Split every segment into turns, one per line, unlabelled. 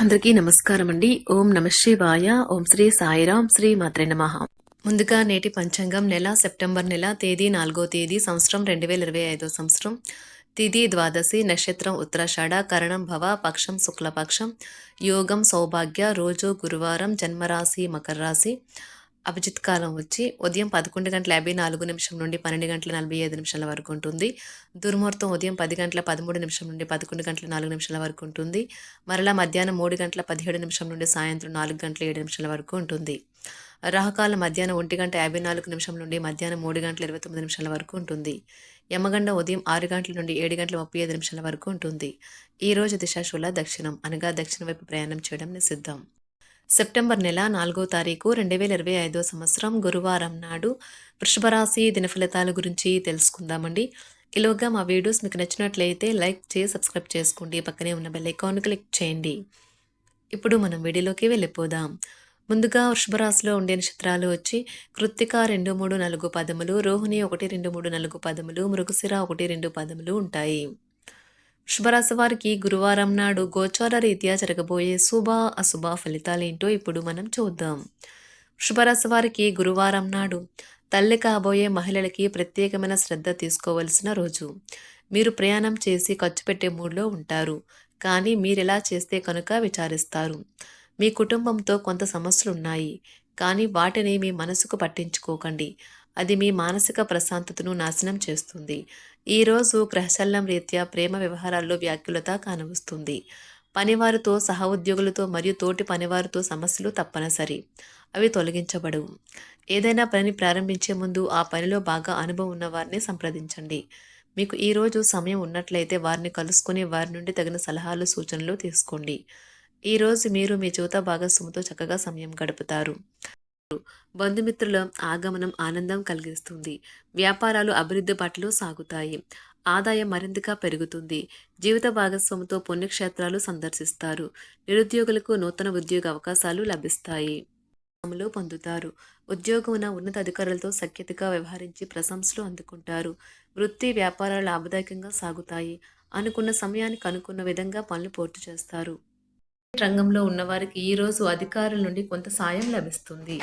అందరికీ నమస్కారం అండి ఓం నమ శివాయ. ఓం శ్రీ సాయిరాం. శ్రీ మాత్రే నమ. ముందుగా నేటి పంచాంగం నెల సెప్టెంబర్ నెల తేదీ నాలుగో తేదీ సంవత్సరం రెండు వేల ఇరవై ఐదో సంవత్సరం. తిథి ద్వాదశి నక్షత్రం ఉత్తరాషాఢ కరణం భవ పక్షం శుక్లపక్షం. యోగం సౌభాగ్య రోజు గురువారం జన్మరాశి మకర రాశి. అభిజిత్ కాలం వచ్చి ఉదయం పదకొండు గంటల యాభై నాలుగు నిమిషం నుండి పన్నెండు గంటల నలభై ఐదు నిమిషాల వరకు ఉంటుంది. దుర్ముహూర్తం ఉదయం పది గంటల పదమూడు నిమిషం నుండి పదకొండు గంటల నాలుగు నిమిషాల వరకు ఉంటుంది. మరలా మధ్యాహ్నం మూడు గంటల పదిహేడు నిమిషం నుండి సాయంత్రం నాలుగు గంటల ఏడు నిమిషాల వరకు ఉంటుంది. రాహకాల మధ్యాహ్నం ఒంటి గంట యాభై నాలుగు నిమిషం నుండి మధ్యాహ్నం మూడు గంటల ఇరవై తొమ్మిది నిమిషాల వరకు ఉంటుంది. యమగండ ఉదయం ఆరు గంటల నుండి ఏడు గంటల ముప్పై ఐదు నిమిషాల వరకు ఉంటుంది. ఈ రోజు దిశాశూల దక్షిణం అనగా దక్షిణ వైపు ప్రయాణం చేయడం నిషిద్ధం. సెప్టెంబర్ నెల నాలుగో తారీఖు రెండు వేల ఇరవై ఐదో సంవత్సరం గురువారం నాడు వృషభరాశి దినఫలితాల గురించి తెలుసుకుందామండి. ఈలోగా మా వీడియోస్ మీకు నచ్చినట్లయితే లైక్ చేసి సబ్స్క్రైబ్ చేసుకోండి. పక్కనే ఉన్న బెల్ ఐకాన్ క్లిక్ చేయండి. ఇప్పుడు మనం వీడియోలోకి వెళ్ళిపోదాం. ముందుగా వృషభరాశిలో ఉండే నక్షత్రాలు వచ్చి కృత్తిక రెండు మూడు నాలుగు పదములు రోహిణి ఒకటి రెండు మూడు నాలుగు పదములు మృగశిర ఒకటి రెండు పదములు ఉంటాయి. వృషభరాశి వారికి గురువారం నాడు గోచార రీత్యా జరగబోయే శుభ అశుభ ఫలితాలేంటో ఇప్పుడు మనం చూద్దాం. వృషభరాశి వారికి గురువారం నాడు తల్లి కాబోయే మహిళలకి ప్రత్యేకమైన శ్రద్ధ తీసుకోవలసిన రోజు. మీరు ప్రయాణం చేసి ఖర్చు పెట్టే మూడ్లో ఉంటారు. కానీ మీరు ఎలా చేస్తే కనుక విచారిస్తారు. మీ కుటుంబంతో కొంత సమస్యలు ఉన్నాయి కానీ వాటిని మీ మనసుకు పట్టించుకోకండి. అది మీ మానసిక ప్రశాంతతను నాశనం చేస్తుంది. ఈరోజు గ్రహశల్లం రీత్యా ప్రేమ వ్యవహారాల్లో వ్యాఖ్యలత కానవస్తుంది. పనివారితో సహ ఉద్యోగులతో మరియు తోటి పనివారితో సమస్యలు తప్పనిసరి. అవి తొలగించబడవు. ఏదైనా పనిని ప్రారంభించే ముందు ఆ పనిలో బాగా అనుభవం ఉన్న వారిని సంప్రదించండి. మీకు ఈరోజు సమయం ఉన్నట్లయితే వారిని కలుసుకుని వారి నుండి తగిన సలహాలు సూచనలు తీసుకోండి. ఈరోజు మీరు మీ జీవిత భాగస్వామితో చక్కగా సమయం గడుపుతారు. బంధుమిత్రుల ఆగమనం ఆనందం కలిగిస్తుంది. వ్యాపారాలు అభివృద్ధి పట్లు సాగుతాయి. ఆదాయం మరింతగా పెరుగుతుంది. జీవిత భాగస్వామితో పుణ్యక్షేత్రాలు సందర్శిస్తారు. నిరుద్యోగులకు నూతన ఉద్యోగ అవకాశాలు లభిస్తాయి. అమలు పొందుతారు. ఉద్యోగమున ఉన్నత అధికారులతో సఖ్యతగా వ్యవహరించి ప్రశంసలు అందుకుంటారు. వృత్తి వ్యాపారాలు లాభదాయకంగా సాగుతాయి. అనుకున్న సమయానికి అనుకున్న విధంగా పనులు పూర్తి చేస్తారు. రంగంలో ఉన్నవారికి ఈరోజు అధికారుల నుండి కొంత సాయం లభిస్తుంది.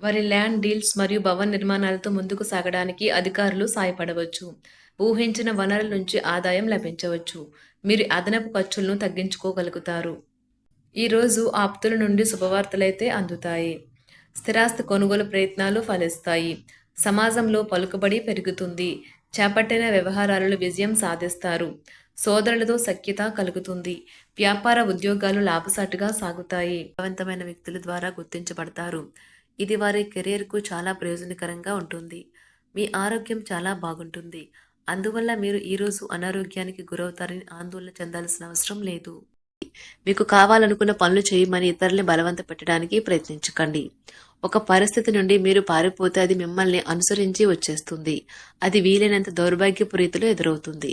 వారి ల్యాండ్ డీల్స్ మరియు భవన నిర్మాణాలతో ముందుకు సాగడానికి అధికారులు సాయపడవచ్చు. ఊహించిన వనరుల నుంచి ఆదాయం లభించవచ్చు. మీరు అదనపు ఖర్చులను తగ్గించుకోగలుగుతారు. ఈరోజు ఆప్తుల నుండి శుభవార్తలైతే అందుతాయి. స్థిరాస్తి కొనుగోలు ప్రయత్నాలు ఫలిస్తాయి. సమాజంలో పలుకుబడి పెరుగుతుంది. చేపట్టిన వ్యవహారాలలో విజయం సాధిస్తారు. సోదరులతో సఖ్యత కలుగుతుంది. వ్యాపార ఉద్యోగాలు లాభసాటుగా సాగుతాయి. బలవంతమైన వ్యక్తుల ద్వారా గుర్తించబడతారు. ఇది వారి కెరీర్కు చాలా ప్రయోజనకరంగా ఉంటుంది. మీ ఆరోగ్యం చాలా బాగుంటుంది. అందువల్ల మీరు ఈరోజు అనారోగ్యానికి గురవుతారని ఆందోళన చెందాల్సిన అవసరం లేదు. మీకు కావాలనుకున్న పనులు చేయమని ఇతరుల్ని బలవంత పెట్టడానికి ప్రయత్నించకండి. ఒక పరిస్థితి నుండి మీరు పారిపోతే అది మిమ్మల్ని అనుసరించి వచ్చేస్తుంది. అది వీలైనంత దౌర్భాగ్యపు రీతిలో ఎదురవుతుంది.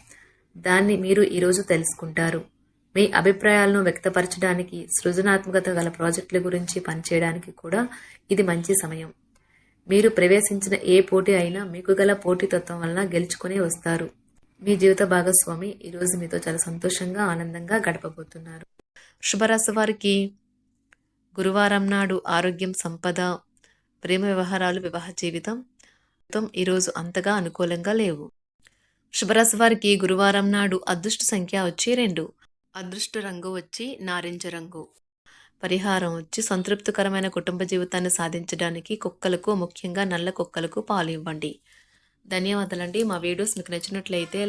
దాన్ని మీరు ఈరోజు తెలుసుకుంటారు. మీ అభిప్రాయాలను వ్యక్తపరచడానికి సృజనాత్మకత గల ప్రాజెక్టుల గురించి పనిచేయడానికి కూడా ఇది మంచి సమయం. మీరు ప్రవేశించిన ఏ పోటీ అయినా మీకు గల పోటీతత్వం వలన గెలుచుకునే వస్తారు. మీ జీవిత భాగస్వామి ఈరోజు మీతో చాలా సంతోషంగా ఆనందంగా గడపబోతున్నారు. శుభరాశి వారికి గురువారం నాడు ఆరోగ్యం సంపద ప్రేమ వ్యవహారాలు వివాహ జీవితం ఈరోజు అంతగా అనుకూలంగా లేవు. శుభరాశి వారికి గురువారం నాడు అదృష్ట సంఖ్య వచ్చి రెండు. అదృష్ట రంగు వచ్చి నారింజ రంగు. పరిహారం వచ్చి సంతృప్తికరమైన కుటుంబ జీవితాన్ని సాధించడానికి కుక్కలకు ముఖ్యంగా నల్ల కుక్కలకు పాలు ఇవ్వండి. ధన్యవాదాలండి. మా వీడియోస్ మీకు నచ్చినట్లయితే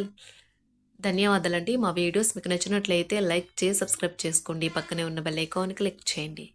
ధన్యవాదాలండి. మా వీడియోస్ మీకు నచ్చినట్లయితే లైక్ చేసి సబ్స్క్రైబ్ చేసుకోండి. పక్కనే ఉన్న బెల్ ఐకాన్ క్లిక్ చేయండి.